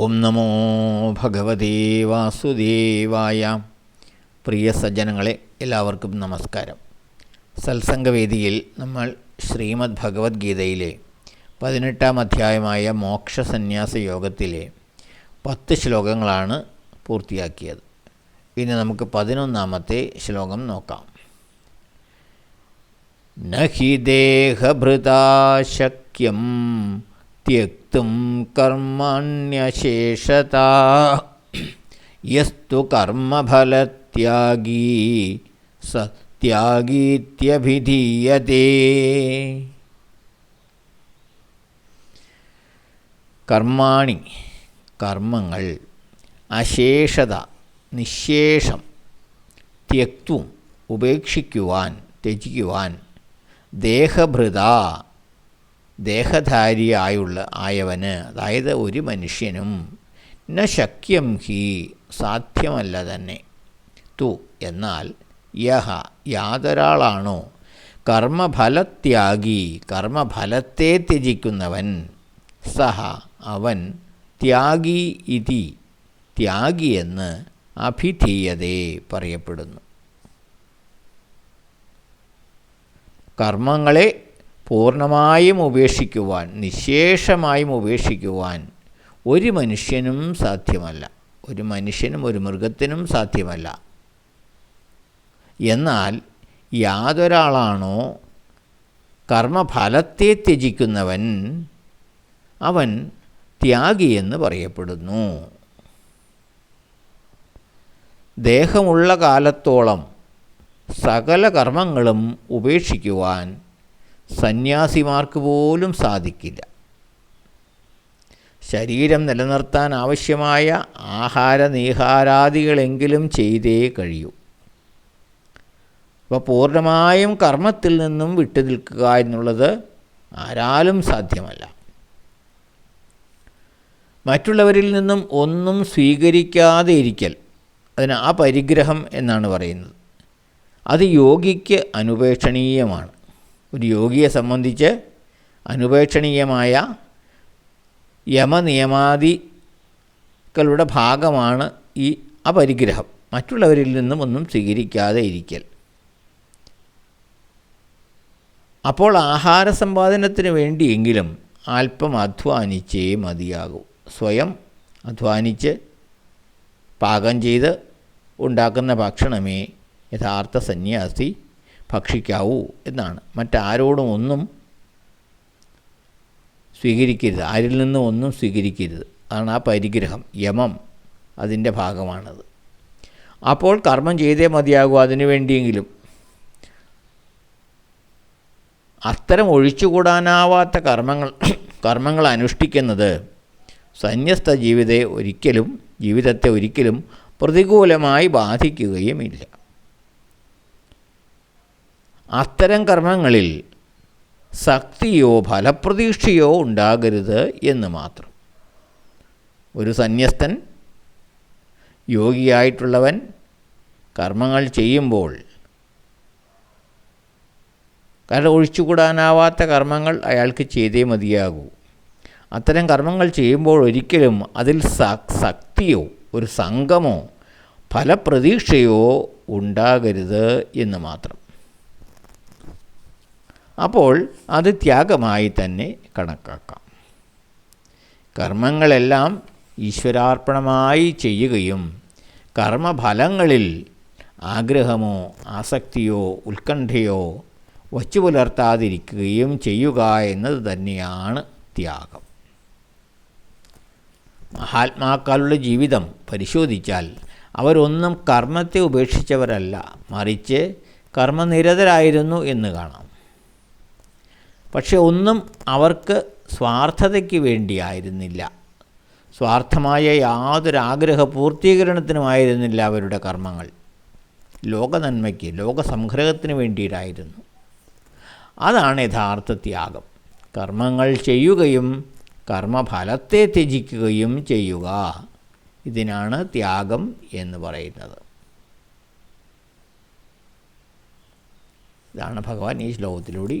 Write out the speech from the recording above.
ഓം നമോ ഭഗവതേ വാസുദേവായ. പ്രിയ സജ്ജനങ്ങളെ എല്ലാവർക്കും നമസ്കാരം. സത്സംഗവേദിയിൽ നമ്മൾ ശ്രീമദ് ഭഗവത്ഗീതയിലെ പതിനെട്ടാം അധ്യായമായ മോക്ഷസന്യാസ യോഗത്തിലെ പത്ത് ശ്ലോകങ്ങളാണ് പൂർത്തിയാക്കിയത്. ഇനി നമുക്ക് പതിനൊന്നാമത്തെ ശ്ലോകം നോക്കാം. നഹി ദേഹഭൃതാശക്യം त्यक्तुं कर्मण्यशेषता यस्तु कर्मफलत्यागी स त्यागीत्यभिधीयते കർമാണി കർമ്മങ്ങൾ അശേഷത നിശേഷം ത്യക്തും ഉപേക്ഷിക്കുവാൻ ത്യജിക്കുവാൻ ദേഹഭൃത ദേഹധാരിയായുള്ള ആയവന് അതായത് ഒരു മനുഷ്യനും ന ശക്യം ഹി സാധ്യമല്ല തന്നെ. തു എന്നാൽ യഹ യാതൊരാളാണോ? കർമ്മഫലത്യാഗി കർമ്മഫലത്തെ ത്യജിക്കുന്നവൻ. സഹ അവൻ ത്യാഗി ഇതി ത്യാഗിയെന്ന് അഭിധീയതേ പറയപ്പെടുന്നു. കർമ്മങ്ങളെ പൂർണമായും ഉപേക്ഷിക്കുവാൻ നിശേഷമായും ഉപേക്ഷിക്കുവാൻ ഒരു മനുഷ്യനും സാധ്യമല്ല. ഒരു മനുഷ്യനും ഒരു മൃഗത്തിനും സാധ്യമല്ല. എന്നാൽ യാതൊരാളാണോ കർമ്മഫലത്തെ ത്യജിക്കുന്നവൻ? അവൻ ത്യാഗിയെന്ന് പറയപ്പെടുന്നു. ദേഹമുള്ള കാലത്തോളം സകല കർമ്മങ്ങളും ഉപേക്ഷിക്കുവാൻ സന്യാസിമാർക്ക് പോലും സാധിക്കില്ല. ശരീരം നിലനിർത്താൻ ആവശ്യമായ ആഹാര നീഹാരാദികളെങ്കിലും ചെയ്തേ കഴിയൂ. അപ്പോൾ പൂർണമായും കർമ്മത്തിൽ നിന്നും വിട്ടു നിൽക്കുക എന്നുള്ളത് ആരാലും സാധ്യമല്ല. മറ്റുള്ളവരിൽ നിന്നും ഒന്നും സ്വീകരിക്കാതെ ഇരിക്കൽ അതിന് ആ പരിഗ്രഹം എന്നാണ് പറയുന്നത്. അത് യോഗിക്ക് അനുപേക്ഷണീയമാണ്. ഒരു യോഗിയെ സംബന്ധിച്ച് അനുപേക്ഷണീയമായ യമനിയമാദികളുടെ ഭാഗമാണ് ഈ അപരിഗ്രഹം. മറ്റുള്ളവരിൽ നിന്നും ഒന്നും സ്വീകരിക്കാതെ ഇരിക്കൽ. അപ്പോൾ ആഹാര സമ്പാദനത്തിന് വേണ്ടിയെങ്കിലും അല്പം അധ്വാനിച്ചേ മതിയാകൂ. സ്വയം അധ്വാനിച്ച് പാകം ചെയ്ത് ഉണ്ടാക്കുന്ന ഭക്ഷണമേ യഥാർത്ഥ സന്യാസി ഭക്ഷിക്കാവൂ എന്നാണ്. മറ്റാരോടും ഒന്നും സ്വീകരിക്കരുത്. ആരിൽ നിന്നും ഒന്നും സ്വീകരിക്കരുത്. അതാണ് ആ പരിഗ്രഹം. യമം അതിന്റെ ഭാഗമാണത്. അപ്പോൾ കർമ്മം ചെയ്തേ മതിയാകൂ. അതിനു വേണ്ടിയെങ്കിലും അത്തരം ഒഴിച്ചുകൂടാനാവാത്ത കർമ്മങ്ങൾ കർമ്മങ്ങൾ അനുഷ്ഠിക്കുന്നത് സന്യസ്ത ജീവിതത്തെ ഒരിക്കലും ജീവിതത്തെ ഒരിക്കലും പ്രതികൂലമായി ബാധിക്കുകയുമില്ല. അത്തരം കർമ്മങ്ങളിൽ ശക്തിയോ ഫലപ്രതീക്ഷയോ ഉണ്ടാകരുത് എന്ന് മാത്രം. ഒരു സന്യസ്തൻ യോഗിയായിട്ടുള്ളവൻ കർമ്മങ്ങൾ ചെയ്യുമ്പോൾ കര ഒഴിച്ചുകൂടാനാവാത്ത കർമ്മങ്ങൾ അയാൾക്ക് ചെയ്തേ മതിയാകൂ. അത്തരം കർമ്മങ്ങൾ ചെയ്യുമ്പോൾ ഒരിക്കലും അതിൽ ശക്തിയോ ഒരു സംഘമോ ഫലപ്രതീക്ഷയോ ഉണ്ടാകരുത് എന്ന് മാത്രം. അപ്പോൾ അത് ത്യാഗമായി തന്നെ കണക്കാക്കാം. കർമ്മങ്ങളെല്ലാം ഈശ്വരാർപ്പണമായി ചെയ്യുകയും കർമ്മഫലങ്ങളിൽ ആഗ്രഹമോ ആസക്തിയോ ഉത്കണ്ഠയോ വച്ചു പുലർത്താതിരിക്കുകയും ചെയ്യുക എന്നത് തന്നെയാണ് ത്യാഗം. മഹാത്മാക്കളുടെ ജീവിതം പരിശോധിച്ചാൽ അവരൊന്നും കർമ്മത്തെ ഉപേക്ഷിച്ചവരല്ല മറിച്ച് കർമ്മനിരതരായിരുന്നു എന്ന് കാണാം. പക്ഷെ ഒന്നും അവർക്ക് സ്വാർത്ഥതയ്ക്ക് വേണ്ടിയായിരുന്നില്ല. സ്വാർത്ഥമായ യാതൊരു ആഗ്രഹ പൂർത്തീകരണത്തിനുമായിരുന്നില്ല അവരുടെ കർമ്മങ്ങൾ. ലോകനന്മയ്ക്ക് ലോകസംഗ്രഹത്തിന് വേണ്ടിയിട്ടായിരുന്നു. അതാണ് യഥാർത്ഥ ത്യാഗം. കർമ്മങ്ങൾ ചെയ്യുകയും കർമ്മഫലത്തെ ത്യജിക്കുകയും ചെയ്യുക. ഇതിനാണ് ത്യാഗം എന്ന് പറയുന്നത്. ഇതാണ് ഭഗവാൻ ഈ ശ്ലോകത്തിലൂടെ